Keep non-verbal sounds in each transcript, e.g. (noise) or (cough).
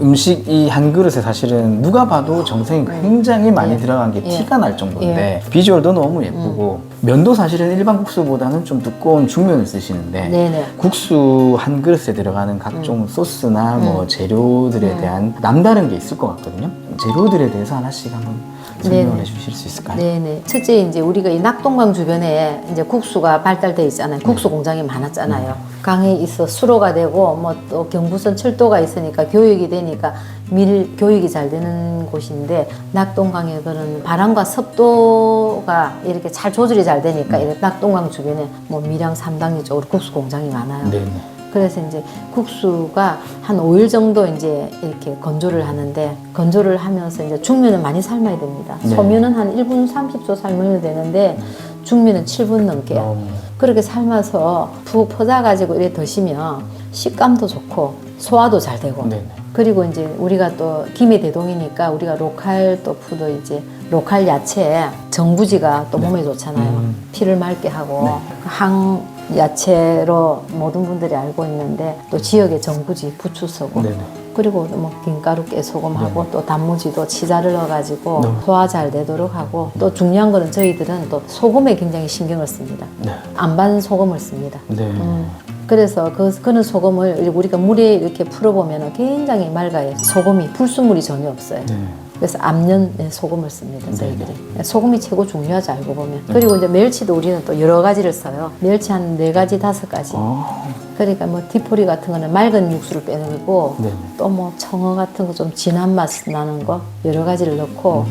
음식 이 한 그릇에 사실은 누가 봐도 정성이 굉장히 많이 예. 들어간 게 예. 티가 날 정도인데 비주얼도 너무 예쁘고 면도 사실은 일반 국수보다는 좀 두꺼운 중면을 쓰시는데 네네. 국수 한 그릇에 들어가는 각종 소스나 뭐 재료들에 대한 남다른 게 있을 것 같거든요. 재료들에 대해서 하나씩 한번 설명을 네네. 해주실 수 있을까요? 네네. 첫째 이제 우리가 이 낙동강 주변에 이제 국수가 발달돼 있잖아요. 국수 공장이 많았잖아요. 강에 있어 수로가 되고 뭐 또 경부선 철도가 있으니까 교육이 되니까 밀 교육이 잘 되는 곳인데 낙동강에 그런 바람과 섭도가 이렇게 잘 조절이 잘 되니까 이렇게 낙동강 주변에 뭐 밀양 삼당리 쪽으로 국수 공장이 많아요. 네네. 그래서 이제 국수가 한 5일 정도 이제 이렇게 건조를 하는데 건조를 하면서 이제 중면은 많이 삶아야 됩니다. 네. 소면은 한 1분 30초 삶으면 되는데 중면은 7분 넘게 너무 그렇게 삶아서 푹 퍼져가지고 이렇게 드시면 식감도 좋고 소화도 잘 되고 네네. 그리고 이제 우리가 또 김해 대동이니까 우리가 로컬 또 푸드 이제 로컬 야채 정부지가 또 몸에 좋잖아요. 음. 피를 맑게 하고 항 야채로 모든 분들이 알고 있는데 또 지역의 정부지 부추 쓰고 네네. 그리고 뭐 김가루 깨소금하고 또 단무지도 치자를 넣어가지고 네. 소화 잘 되도록 하고 또 중요한 거는 저희들은 또 소금에 굉장히 신경을 씁니다. 네. 안반 소금을 씁니다. 네. 음, 그래서 그, 그런 소금을 우리가 물에 이렇게 풀어보면 굉장히 맑아요. 소금이 불순물이 전혀 없어요. 네. 그래서 암년 소금을 씁니다, 저희들이. 소금이 최고 중요하지, 알고 보면. 그리고 이제 멸치도 우리는 또 여러 가지를 써요. 멸치 한 네 가지, 다섯 가지. 어. 그러니까 뭐 디포리 같은 거는 맑은 육수를 빼내고 네. 또 뭐 청어 같은 거 좀 진한 맛 나는 거 여러 가지를 넣고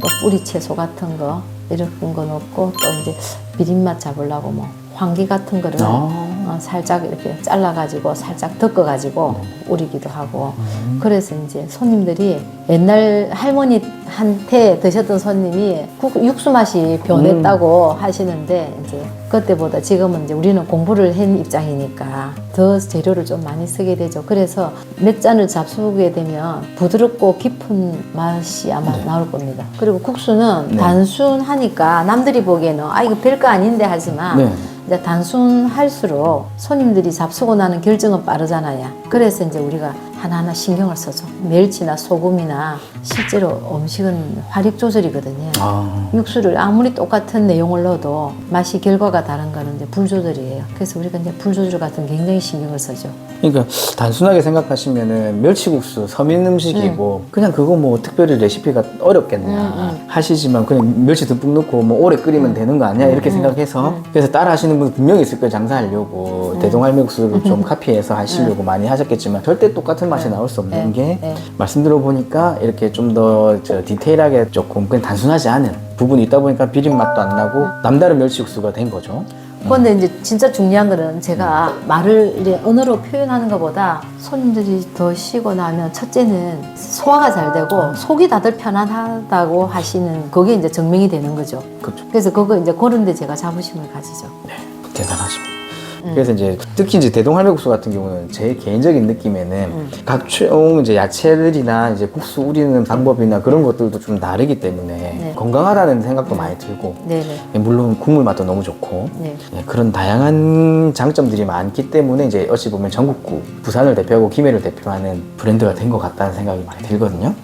또 뿌리 채소 같은 거 이런 거 넣고 또 이제 비린맛 잡으려고 뭐 황기 같은 거를 아. 어, 살짝 이렇게 잘라가지고 살짝 덮어가지고 우리기도 하고 그래서 이제 손님들이 옛날 할머니한테 드셨던 손님이 국- 육수 맛이 변했다고 하시는데 이제 그때보다 지금은 이제 우리는 공부를 한 입장이니까 더 재료를 좀 많이 쓰게 되죠. 그래서 몇 잔을 잡수게 되면 부드럽고 깊은 맛이 아마 나올 겁니다. 그리고 국수는 네. 단순하니까 남들이 보기에는 아 이거 별거 아닌데 하지만 네. 이제 단순할수록 손님들이 잡수고 나는 결정은 빠르잖아요. 그래서 이제 우리가 하나하나 신경을 써죠. 멸치나 소금이나 실제로 음식은 화력 조절이거든요. 아. 육수를 아무리 똑같은 내용을 넣어도 맛이 결과가 다른 거는 이제 불 조절이에요. 그래서 우리가 이제 불 조절 같은 거 굉장히 신경을 쓰죠. 그러니까 단순하게 생각하시면은 멸치국수 서민 음식이고 그냥 그거 뭐 특별히 레시피가 어렵겠나 하시지만 그냥 멸치 듬뿍 넣고 뭐 오래 끓이면 되는 거 아니야 이렇게 생각해서 그래서 따라 하시는 분 분명히 있을 거예요 장사하려고 대동할매국수를 (laughs) 좀 카피해서 하시려고 많이 하셨겠지만 절대 똑같은 맛이 나올 수 없는 네. 게 네. 말씀 들어보니까 이렇게 좀 더 디테일하게 조금 그냥 단순하지 않은 부분이 있다 보니까 비린 맛도 안 나고 남다른 멸치국수가 된 거죠. 그런데 이제 진짜 중요한 거는 제가 말을 이제 언어로 표현하는 것보다 손님들이 더 쉬고 나면 첫째는 소화가 잘 되고 속이 다들 편안하다고 하시는 그게 이제 증명이 되는 거죠. 그렇죠. 그래서 그거 이제 그런 데 제가 자부심을 가지죠. 대단하십니다. 그래서 이제 특히 이제 대동할매국수 같은 경우는 제 개인적인 느낌에는 각종 이제 야채들이나 이제 국수 우리는 방법이나 그런 것들도 좀 다르기 때문에 네. 건강하다는 생각도 많이 들고 네네. 물론 국물 맛도 너무 좋고 네. 네, 그런 다양한 장점들이 많기 때문에 이제 어찌 보면 전국구 부산을 대표하고 김해를 대표하는 브랜드가 된 것 같다는 생각이 많이 들거든요.